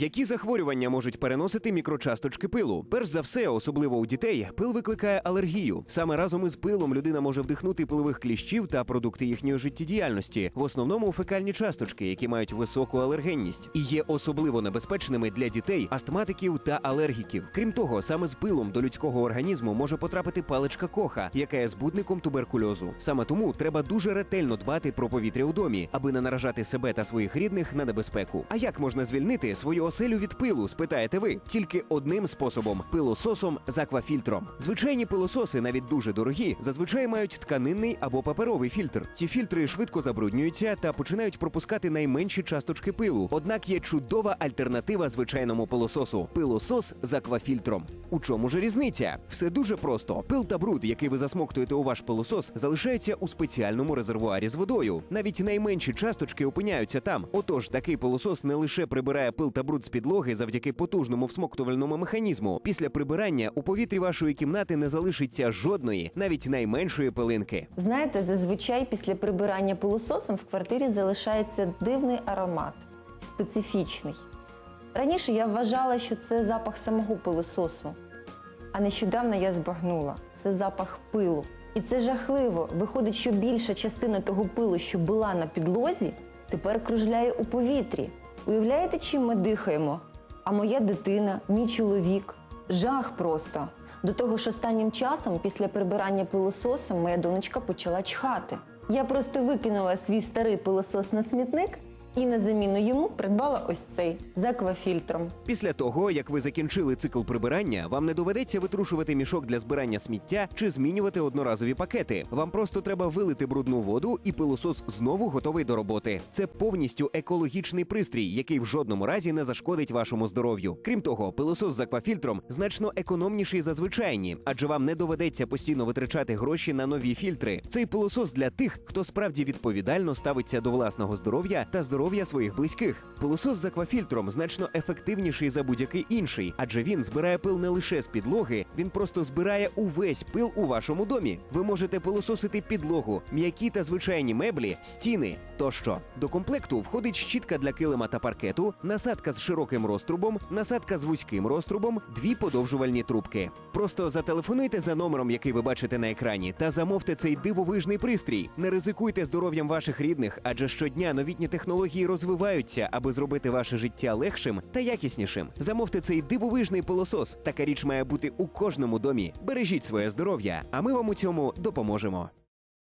Які захворювання можуть переносити мікрочасточки пилу? Перш за все, особливо у дітей, пил викликає алергію. Саме разом із пилом людина може вдихнути пилових кліщів та продукти їхньої життєдіяльності, в основному фекальні часточки, які мають високу алергенність, і є особливо небезпечними для дітей, астматиків та алергіків. Крім того, саме з пилом до людського організму може потрапити паличка коха, яка є збудником туберкульозу. Саме тому треба дуже ретельно дбати про повітря у домі, аби не наражати себе та своїх рідних на небезпеку. А як можна звільнити свою оселю від пилу? Спитаєте ви? Тільки одним способом пилососом з аквафільтром. Звичайні пилососи, навіть дуже дорогі, зазвичай мають тканинний або паперовий фільтр. Ці фільтри швидко забруднюються та починають пропускати найменші часточки пилу. Однак є чудова альтернатива звичайному пилососу пилосос з аквафільтром. У чому ж різниця? Все дуже просто. Пил та бруд, який ви засмоктуєте у ваш пилосос, залишаються у спеціальному резервуарі з водою. Навіть найменші часточки опиняються там. Отож, такий пилосос не лише прибирає пил та бруд з підлоги завдяки потужному всмоктувальному механізму. Після прибирання у повітрі вашої кімнати не залишиться жодної, навіть найменшої пилинки. Знаєте, зазвичай після прибирання пилососом в квартирі залишається дивний аромат, специфічний. Раніше я вважала, що це запах самого пилососу, а нещодавно я збагнула це запах пилу. І це жахливо. Виходить, що більша частина того пилу, що була на підлозі, тепер кружляє у повітрі. Уявляєте, чим ми дихаємо? А моя дитина, мій чоловік. Жах просто. До того ж, останнім часом, після прибирання пилососом, моя донечка почала чхати. Я просто викинула свій старий пилосос на смітник і на заміну йому придбала ось цей з аквафільтром. Після того, як ви закінчили цикл прибирання, вам не доведеться витрушувати мішок для збирання сміття чи змінювати одноразові пакети. Вам просто треба вилити брудну воду, і пилосос знову готовий до роботи. Це повністю екологічний пристрій, який в жодному разі не зашкодить вашому здоров'ю. Крім того, пилосос з аквафільтром значно економніший за звичайні, адже вам не доведеться постійно витрачати гроші на нові фільтри. Цей пилосос для тих, хто справді відповідально ставиться до власного здоров'я та здоров'я своїх близьких. Пилосос з аквафільтром значно ефективніший за будь-який інший, адже він збирає пил не лише з підлоги, він просто збирає увесь пил у вашому домі. Ви можете пилососити підлогу, м'які та звичайні меблі, стіни тощо. До комплекту входить щітка для килима та паркету, насадка з широким розтрубом, насадка з вузьким розтрубом, дві подовжувальні трубки. Просто зателефонуйте за номером, який ви бачите на екрані, та замовте цей дивовижний пристрій. Не ризикуйте здоров'ям ваших рідних, адже щодня новітні технології розвиваються, аби зробити ваше життя легшим та якіснішим. Замовте цей дивовижний пилосос. Така річ має бути у кожному домі. Бережіть своє здоров'я, а ми вам у цьому допоможемо.